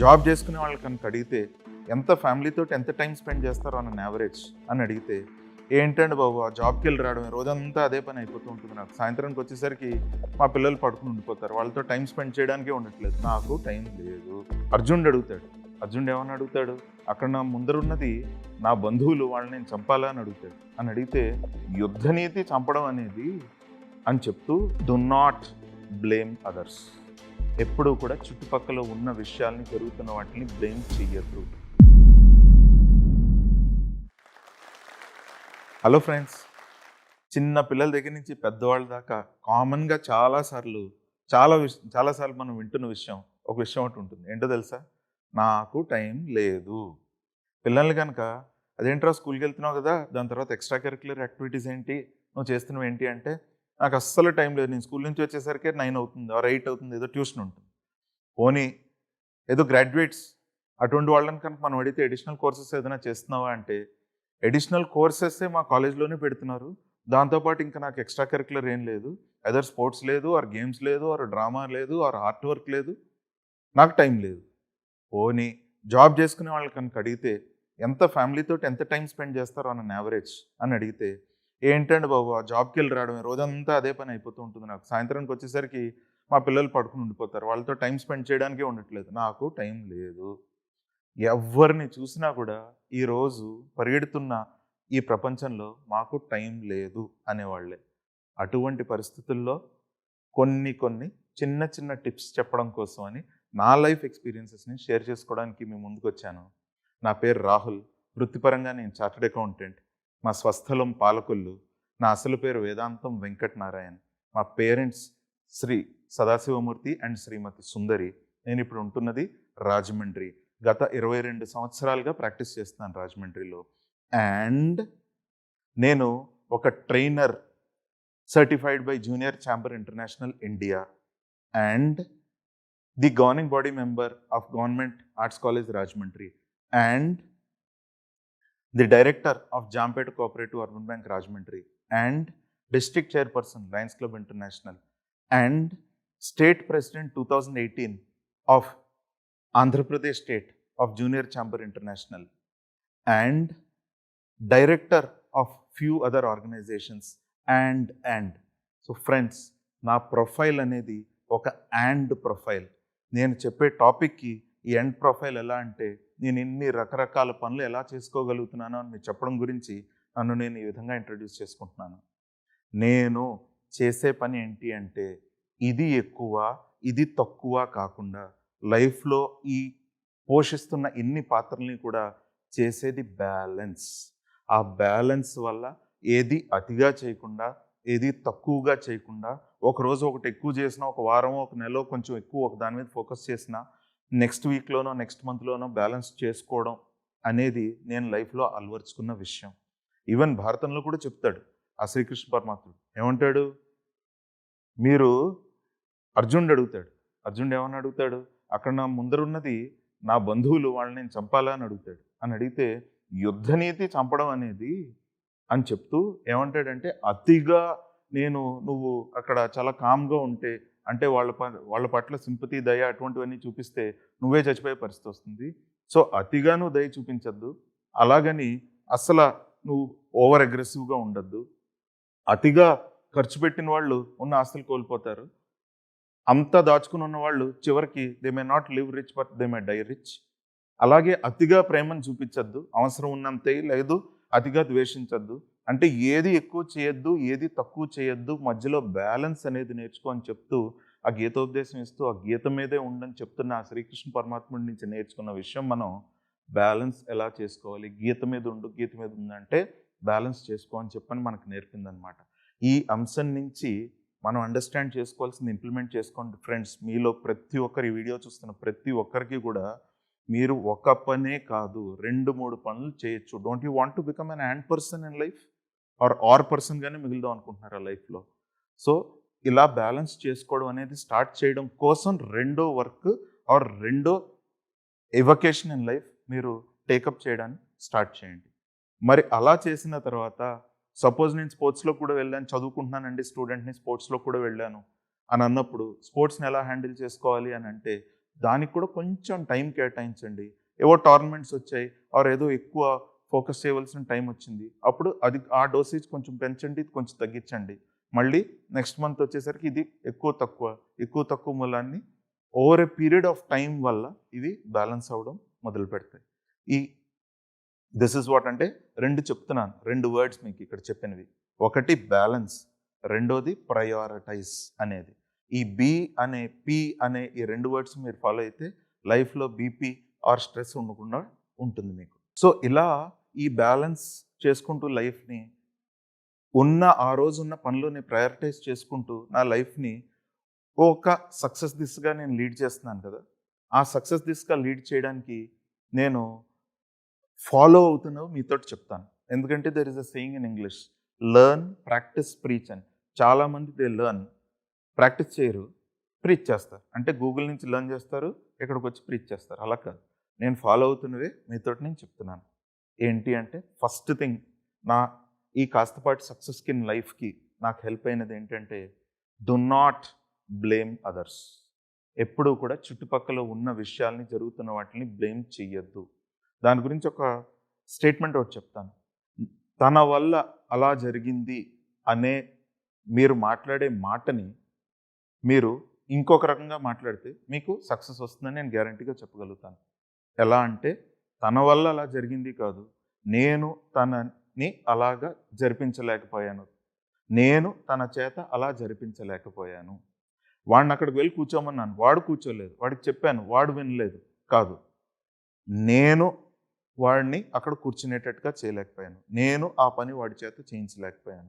Job చేసుకునే వాళ్ళు కనుక అడిగితే ఎంత ఫ్యామిలీతో ఎంత టైం స్పెండ్ చేస్తారో అన్న యావరేజ్ అని అడిగితే ఏంటండి బాబు ఆ జాబ్కి వెళ్ళి రావడమే రోజంతా అదే పని అయిపోతూ ఉంటుంది. నాకు సాయంత్రానికి వచ్చేసరికి మా పిల్లలు పడుకుని ఉండిపోతారు. వాళ్ళతో టైం స్పెండ్ చేయడానికే ఉండట్లేదు. నాకు టైం లేదు. అర్జునుడు అడుగుతాడు. అర్జునుడు ఏమని అడుగుతాడు? అక్కడ నా ముందరున్నది నా బంధువులు వాళ్ళని నేను చంపాలా? అని అడుగుతాడు. అని అడిగితే యుద్ధనీతి చంపడం అనేది అని చెప్తూ డు నాట్ బ్లేమ్ అదర్స్ ఎప్పుడూ కూడా చుట్టుపక్కల ఉన్న విషయాల్ని జరుగుతున్న వాటిని బ్లేమ్ చెయ్యొద్దు. Hello friends. చిన్న పిల్లల దగ్గర నుంచి పెద్దవాళ్ళ దాకా కామన్గా చాలాసార్లు చాలా విష చాలాసార్లు మనం వింటున్న విషయం ఒక విషయం ఒకటి ఉంటుంది. ఏంటో తెలుసా? నాకు టైం లేదు. పిల్లల్ని కనుక అదేంట్రా స్కూల్కి వెళ్తున్నావు కదా దాని తర్వాత ఎక్స్ట్రా కరిక్యులర్ యాక్టివిటీస్ ఏంటి? నువ్వు చేస్తున్నావు ఏంటి? అంటే నాకు అస్సలు టైం లేదు. నేను స్కూల్ నుంచి వచ్చేసరికి నైన్ అవుతుంది ఆర్ ఎయిట్ అవుతుంది ఏదో ట్యూషన్ ఉంటుంది. పోనీ ఏదో గ్రాడ్యుయేట్స్ అటువంటి వాళ్ళని కనుక మనం అడిగితే అడిషనల్ కోర్సెస్ ఏదైనా చేస్తున్నావా అంటే అడిషనల్ కోర్సెసే మా కాలేజ్లోనే పెడుతున్నారు. దాంతోపాటు ఇంకా నాకు ఎక్స్ట్రా కరిక్యులర్ ఏం లేదు. ఎదర్ స్పోర్ట్స్ లేదు ఆర్ గేమ్స్ లేదు ఆర్ డ్రామా లేదు ఆర్ ఆర్ట్ వర్క్ లేదు. నాకు టైం లేదు. పోనీ జాబ్ చేసుకునే వాళ్ళకి కనుక అడిగితే ఎంత ఫ్యామిలీతో ఎంత టైం స్పెండ్ చేస్తారో అన్న యావరేజ్ అని అడిగితే ఏంటండి బాబు? ఆ జాబ్కి వెళ్ళి రావడమే. రోజంతా అదే పని అయిపోతూ ఉంటుంది నాకు. సాయంత్రానికి వచ్చేసరికి మా పిల్లలు పడుకుని ఉండిపోతారు. వాళ్ళతో టైం స్పెండ్ చేయడానికే ఉండట్లేదు. నాకు టైం లేదు. ఎవరిని చూసినా కూడా ఈరోజు పరిగెడుతున్న ఈ ప్రపంచంలో మాకు టైం లేదు అనేవాళ్ళే. అటువంటి పరిస్థితుల్లో కొన్ని కొన్ని చిన్న చిన్న టిప్స్ చెప్పడం కోసం అని నా లైఫ్ ఎక్స్పీరియన్సెస్ని షేర్ చేసుకోవడానికి మీ ముందుకు వచ్చాను నా పేరు రాహుల్. వృత్తిపరంగా నేను చార్టెడ్ అకౌంటెంట్. మా స్వస్థలం పాలకొల్లు. నా అసలు పేరు వేదాంతం వెంకట్ నారాయణ్ మా పేరెంట్స్ శ్రీ సదాశివమూర్తి అండ్ శ్రీమతి సుందరి. నేను ఇప్పుడు ఉంటున్నది రాజమండ్రి. గత ఇరవై రెండు సంవత్సరాలుగా ప్రాక్టీస్ చేస్తున్నాను రాజమండ్రిలో. అండ్ నేను ఒక trainer certified by Junior Chamber International India. And the governing body member of government arts college Rajahmundry. And the director of Jampeta cooperative urban bank Rajahmundry and district chairperson Lions Club International and state president two thousand eighteen of Andhra Pradesh state of Junior Chamber International and director of few other organisations and and. So friends నా profile అనేది ఒక and profile. నేను చెప్పే టాపిక్కి ఈ end profile ఎలా అంటే నేను ఇన్ని రకరకాల పనులు ఎలా చేసుకోగలుగుతున్నానో అని మీరు చెప్పడం గురించి నన్ను నేను ఈ విధంగా ఇంట్రడ్యూస్ చేసుకుంటున్నాను. నేను చేసే పని ఏంటి అంటే ఇది ఎక్కువ ఇది తక్కువ కాకుండా లైఫ్లో ఈ పోషిస్తున్న ఇన్ని పాత్రల్ని కూడా చేసేది బ్యాలెన్స్. ఆ బ్యాలెన్స్ వల్ల ఏది అతిగా చేయకుండా ఏది తక్కువగా చేయకుండా ఒకరోజు ఒకటి ఎక్కువ చేసినా ఒక వారం ఒక నెల కొంచెం ఎక్కువ ఒక దాని మీద ఫోకస్ చేసినా నెక్స్ట్ వీక్లోనో నెక్స్ట్ మంత్లోనో బ్యాలెన్స్ చేసుకోవడం అనేది నేను లైఫ్లో అలవర్చుకున్న విషయం. ఈవెన్ భారతంలో కూడా చెప్తాడు ఆ శ్రీకృష్ణ పరమాత్ముడు. ఏమంటాడు? మీరు అర్జునుడు అడుగుతాడు. అర్జునుడు ఏమని అడుగుతాడు? అక్కడ నా ముందరున్నది నా బంధువులు వాళ్ళని నేను చంపాలా అని అడుగుతాడు. అని అడిగితే యుద్ధనీతి చంపడం అనేది అని చెప్తూ ఏమంటాడంటే అతిగా నేను నువ్వు అక్కడ చాలా కామ్గా ఉంటే అంటే వాళ్ళ ప- వాళ్ళ పట్ల సింపతి దయ అటువంటివన్నీ చూపిస్తే నువ్వే చచ్చిపోయే పరిస్థితి వస్తుంది. సో అతిగా నువ్వు దయ చూపించద్దు. అలాగని అసలు నువ్వు ఓవర్ అగ్రెసివ్గా ఉండద్దు. అతిగా ఖర్చు పెట్టిన వాళ్ళు ఉన్న ఆస్తులు కోల్పోతారు. అంతా దాచుకుని ఉన్న వాళ్ళు చివరికి they may not live rich but they may die rich అలాగే అతిగా ప్రేమను చూపించద్దు. అవసరం ఉన్నంతే లేదు. అతిగా ద్వేషించద్దు. అంటే ఏది ఎక్కువ చేయొద్దు ఏది తక్కువ చేయొద్దు మధ్యలో బ్యాలెన్స్ అనేది నేర్చుకో అని చెప్తూ ఆ గీతోపదేశం ఇస్తూ ఆ గీత మీదే ఉండని చెప్తున్న ఆ శ్రీకృష్ణ పరమాత్ముడి నుంచి నేర్చుకున్న విషయం మనం బ్యాలెన్స్ ఎలా చేసుకోవాలి? గీత మీద ఉండు గీత మీద ఉందంటే బ్యాలెన్స్ చేసుకో అని చెప్పని మనకు నేర్పిందనమాట ఈ అంశం నుంచి మనం అండర్స్టాండ్ చేసుకోవాల్సింది ఇంప్లిమెంట్ చేసుకోండి ఫ్రెండ్స్. మీలో ప్రతి ఒక్కరి వీడియో చూస్తున్న ప్రతి ఒక్కరికి కూడా మీరు ఒక పనే కాదు రెండు మూడు పనులు చేయొచ్చు. Don't you want to become an hand person in life or or పర్సన్గానే మిగులుదాం అనుకుంటున్నారు ఆ లైఫ్లో? సో ఇలా బ్యాలెన్స్ చేసుకోవడం అనేది స్టార్ట్ చేయడం కోసం రెండో వర్క్ ఆర్ రెండో ఎవకేషన్ ఇన్ లైఫ్ మీరు టేకప్ చేయడానికి స్టార్ట్ చేయండి. మరి అలా చేసిన తర్వాత సపోజ్ నేను స్పోర్ట్స్లో కూడా వెళ్ళాను చదువుకుంటున్నానండి స్టూడెంట్ని స్పోర్ట్స్లో కూడా వెళ్ళాను అని అన్నప్పుడు స్పోర్ట్స్ని ఎలా హ్యాండిల్ చేసుకోవాలి అని అంటే దానికి కూడా కొంచెం టైం కేటాయించండి. ఏవో టోర్నమెంట్స్ వచ్చాయి ఆర్ ఏదో ఎక్కువ ఫోకస్ చేయవలసిన టైం వచ్చింది. అప్పుడు అది ఆ డోసేజ్ కొంచెం పెంచండి ఇది కొంచెం తగ్గించండి. మళ్ళీ నెక్స్ట్ మంత్ వచ్చేసరికి ఇది ఎక్కువ తక్కువ ఎక్కువ తక్కువ మూలాన్ని over a period of time వల్ల ఇవి బ్యాలెన్స్ అవ్వడం మొదలు పెడతాయి. ఈ దిస్ ఇస్ వాట్ అంటే రెండు చెప్తున్నాను రెండు వర్డ్స్ మీకు ఇక్కడ చెప్పినవి. ఒకటి బ్యాలెన్స్ రెండోది ప్రయారిటైజ్ అనేది. ఈ బి అనే పి అనే ఈ రెండు వర్డ్స్ మీరు ఫాలో అయితే లైఫ్లో బీపీ ఆర్ స్ట్రెస్ ఉండకుండా ఉంటుంది మీకు. సో ఇలా ఈ బ్యాలెన్స్ చేసుకుంటూ లైఫ్ని ఉన్న ఆ రోజు ఉన్న పనులని ప్రయారిటైజ్ చేసుకుంటూ నా లైఫ్ని ఒక సక్సెస్ దిశగా నేను లీడ్ చేస్తున్నాను కదా! ఆ సక్సెస్ దిశగా లీడ్ చేయడానికి నేను ఫాలో అవుతున్నవి మీతో చెప్తాను. ఎందుకంటే there is a saying in English learn practise preach అని. చాలామంది దే లెర్న్ ప్రాక్టీస్ చేయరు ప్రీచ్ చేస్తారు. అంటే గూగుల్ నుంచి లెర్న్ చేస్తారు ఇక్కడికి వచ్చి ప్రీచ్ చేస్తారు. అలా కాదు. నేను ఫాలో అవుతున్నవే మీతో నేను చెప్తున్నాను. ఏంటి అంటే ఫస్ట్ థింగ్ నా ఈ కాస్తపాటి సక్సెస్కి ఇన్ లైఫ్కి నాకు హెల్ప్ అయినది ఏంటంటే డు నాట్ బ్లేమ్ అదర్స్. ఎప్పుడూ కూడా చుట్టుపక్కల ఉన్న విషయాల్ని జరుగుతున్న వాటిని బ్లేమ్ చెయ్యొద్దు. దాని గురించి ఒక స్టేట్మెంట్ ఒకటి చెప్తాను. తన వల్ల అలా జరిగింది అనే మీరు మాట్లాడే మాటని మీరు ఇంకొక రకంగా మాట్లాడితే మీకు సక్సెస్ వస్తుందని నేను గ్యారంటీగా చెప్పగలుగుతాను. ఎలా అంటే తన వల్ల అలా జరిగింది కాదు. నేను తనని అలాగా జరిపించలేకపోయాను. నేను తన చేత అలా జరిపించలేకపోయాను. వాడిని అక్కడికి వెళ్ళి కూర్చోమన్నాను. వాడు కూర్చోలేదు. వాడికి చెప్పాను. వాడు వినలేదు. కాదు. నేను వాడిని అక్కడ కూర్చునేటట్టుగా చేయలేకపోయాను. నేను ఆ పని వాడి చేత చేయించలేకపోయాను.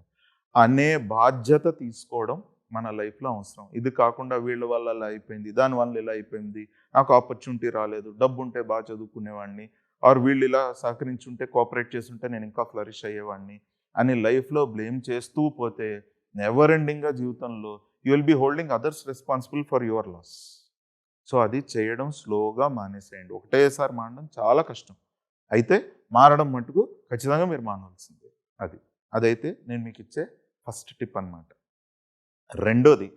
అనే బాధ్యత తీసుకోవడం మన లైఫ్లో అవసరం. ఇది కాకుండా వీళ్ళ వల్ల అలా అయిపోయింది దాని వల్ల ఇలా అయిపోయింది నాకు ఆపర్చునిటీ రాలేదు డబ్బు ఉంటే బాగా చదువుకునేవాడిని ఆర్ వీళ్ళు ఇలా సహకరించుంటే కోఆపరేట్ చేస్తుంటే నేను ఇంకా ఫ్లరిష్ అయ్యేవాడిని అని లైఫ్లో బ్లేమ్ చేస్తూ పోతే నెవర్ ఎండింగ్గా జీవితంలో you will be holding others responsible for your loss. So అది చేయడం స్లోగా మానేసేయండి. ఒకటేసారి మానడం చాలా కష్టం. అయితే మారడం మటుకు ఖచ్చితంగా మీరు మానవలసిందే. అది. అదైతే నేను మీకు ఇచ్చే ఫస్ట్ టిప్ అన్నమాట. రెండోది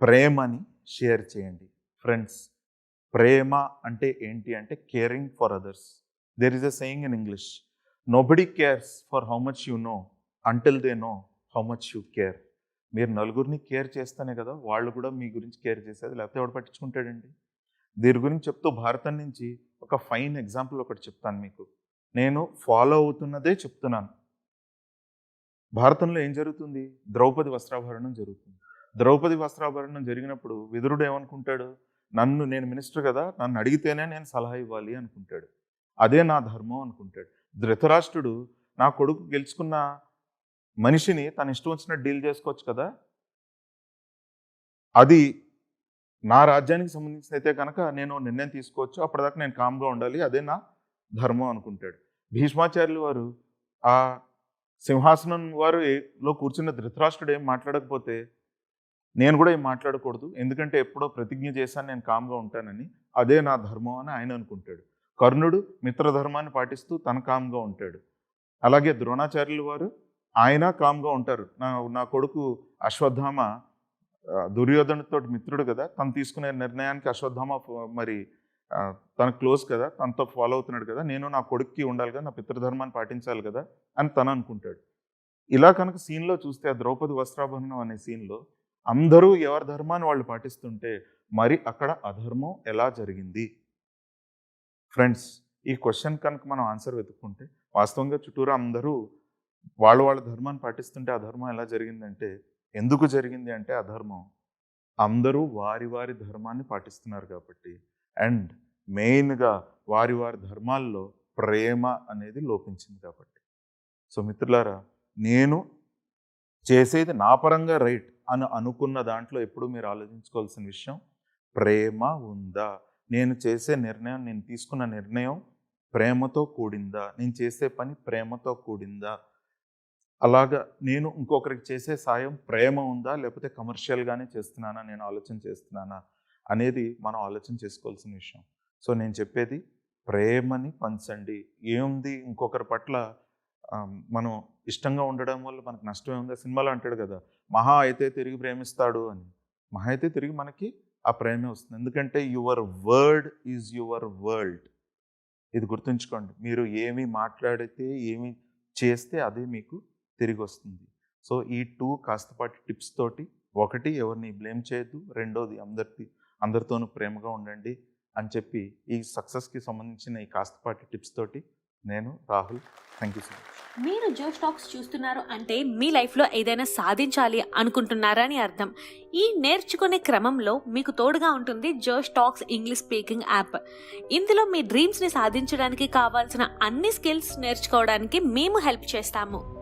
ప్రేమని షేర్ చేయండి. ఫ్రెండ్స్ ప్రేమ అంటే ఏంటి అంటే caring for others. There is a saying in English nobody cares for how much you know until they know how much you care మీరు నలుగురిని కేర్ చేస్తేనే కదా వాళ్ళు కూడా మీ గురించి కేర్ చేసేది లేకపోతే ఎవడు పట్టించుకుంటాడండి? దీని గురించి చెప్తూ భారతం నుంచి ఒక ఫైన్ ఎగ్జాంపుల్ ఒకటి చెప్తాను మీకు. నేను ఫాలో అవుతున్నదే చెప్తున్నాను. భారతంలో ఏం జరుగుతుంది? ద్రౌపది వస్త్రాభరణం జరుగుతుంది. ద్రౌపది వస్త్రాభరణం జరిగినప్పుడు విదురుడు ఏమనుకుంటాడు? నన్ను నేను మినిస్టర్ కదా నన్ను అడిగితేనే నేను సలహా ఇవ్వాలి అనుకుంటాడు. అదే నా ధర్మం అనుకుంటాడు. ధృతరాష్ట్రుడు నా కొడుకు గెలుచుకున్న మనిషిని తన ఇష్టం వచ్చినట్టు డీల్ చేసుకోవచ్చు కదా? అది నా రాజ్యానికి సంబంధించిన అయితే కనుక నేను నిర్ణయం తీసుకోవచ్చు. అప్పటిదాకా నేను కామ్గా ఉండాలి. అదే నా ధర్మం అనుకుంటాడు. భీష్మాచార్యులు వారు ఆ సింహాసనం వారు కూర్చున్న ధృతరాష్ట్రుడు ఏం మాట్లాడకపోతే నేను కూడా ఏం మాట్లాడకూడదు. ఎందుకంటే ఎప్పుడో ప్రతిజ్ఞ చేశాను నేను కామ్గా ఉంటానని. అదే నా ధర్మం అని ఆయన అనుకుంటాడు. కర్ణుడు మిత్రధర్మాన్ని పాటిస్తూ తన కామ్గా ఉంటాడు. అలాగే ద్రోణాచార్యులు వారు ఆయన కామ్గా ఉంటారు. నా నా కొడుకు అశ్వత్థామ దుర్యోధనతో మిత్రుడు కదా తను తీసుకునే నిర్ణయానికి అశ్వత్థామ మరి తనకు తన క్లోజ్ కదా తనతో ఫాలో అవుతున్నాడు కదా నేను నా కొడుక్కి ఉండాలి కదా నా పితృధర్మాన్ని పాటించాలి కదా అని తను అనుకుంటాడు. ఇలా కనుక సీన్లో చూస్తే ఆ ద్రౌపది వస్త్రాభరణం అనే సీన్లో అందరూ ఎవరి ధర్మాన్ని వాళ్ళు పాటిస్తుంటే మరి అక్కడ అధర్మం ఎలా జరిగింది? ఫ్రెండ్స్ ఈ క్వశ్చన్ కనుక మనం ఆన్సర్ వెతుక్కుంటే వాస్తవంగా చుట్టూరా అందరూ వాళ్ళు వాళ్ళ ధర్మాన్ని పాటిస్తుంటే అధర్మం ఎలా జరిగిందంటే ఎందుకు జరిగింది అంటే అధర్మం. అందరూ వారి వారి ధర్మాన్ని పాటిస్తున్నారు కాబట్టి. అండ్ మెయిన్గా వారి వారి ధర్మాల్లో ప్రేమ అనేది లోపించింది కాబట్టి. సో మిత్రులారా నేను చేసేది నా పరంగా రైట్ అని అనుకున్న దాంట్లో ఎప్పుడు మీరు ఆలోచించుకోవాల్సిన విషయం ప్రేమ ఉందా? నేను చేసే నిర్ణయం నేను తీసుకున్న నిర్ణయం ప్రేమతో కూడిందా? నేను చేసే పని ప్రేమతో కూడిందా? అలాగా నేను ఇంకొకరికి చేసే సాయం ప్రేమ ఉందా? లేకపోతే కమర్షియల్గానే చేస్తున్నానా? నేను ఆలోచన చేస్తున్నానా? అనేది మనం ఆలోచన చేసుకోవాల్సిన విషయం. సో నేను చెప్పేది ప్రేమని పంచండి. ఏముంది? ఇంకొకరి పట్ల మనం ఇష్టంగా ఉండడం వల్ల మనకు నష్టం ఏముంది? సినిమాలో అంటాడు కదా మహా అయితే తిరిగి ప్రేమిస్తాడు అని. మహా అయితే తిరిగి మనకి ఆ ప్రేమే వస్తుంది. ఎందుకంటే your word is your world. ఇది గుర్తుంచుకోండి. మీరు ఏమి మాట్లాడితే ఏమి చేస్తే అదే మీకు తిరిగి వస్తుంది. సో ఈ టూ కాస్తపాటి టిప్స్ తోటి ఒకటి ఎవరిని బ్లేమ్ చేయొద్దు. రెండోది అందరికి అందరితోనూ ప్రేమగా ఉండండి. అని చెప్పి ఈ సక్సెస్కి సంబంధించిన ఈ కాస్తపాటి టిప్స్ తోటి నేను Rahul thank you so much మీరు జో టాక్స్ చూస్తున్నారు అంటే మీ లైఫ్లో ఏదైనా సాధించాలి అనుకుంటున్నారా అని అర్థం. ఈ నేర్చుకునే క్రమంలో మీకు తోడుగా ఉంటుంది జోష్ టాక్స్ ఇంగ్లీష్ స్పీకింగ్ యాప్. ఇందులో మీ డ్రీమ్స్ని సాధించడానికి కావాల్సిన అన్ని స్కిల్స్ నేర్చుకోవడానికి మేము హెల్ప్ చేస్తాము.